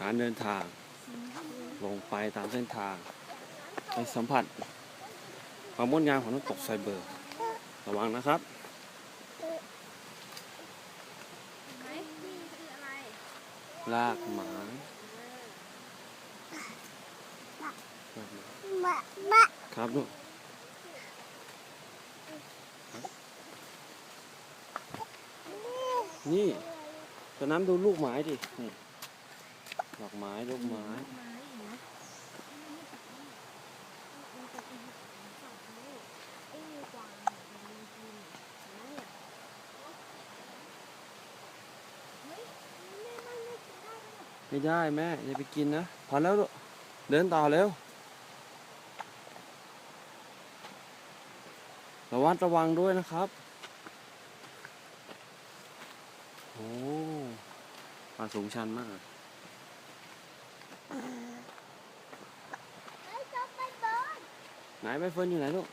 การเดินทาง ลงไปตามเส้นทาง ไปสัมผัสความงดงามของน้ำตกไซเบอร์ ระวังนะครับไหมนี่คืออะไรลากไม้ลากไม้บะบะครับลูกนี่ตอนน้ำดูลูกไม้ดินี่ ดอกไม้ลูกไม้ไม้เห็นไหมไอ้กวางมันกินเนี่ยไม่ได้แม่อย่าไปกินนะพอแล้วลูกเดินต่อเร็วระวัดระวังด้วยนะครับโอ้ป่าสูงชันมาก ไอ้เจ้าไปเบิร์นไหนใบเฟิร์นอยู่ไหนลูก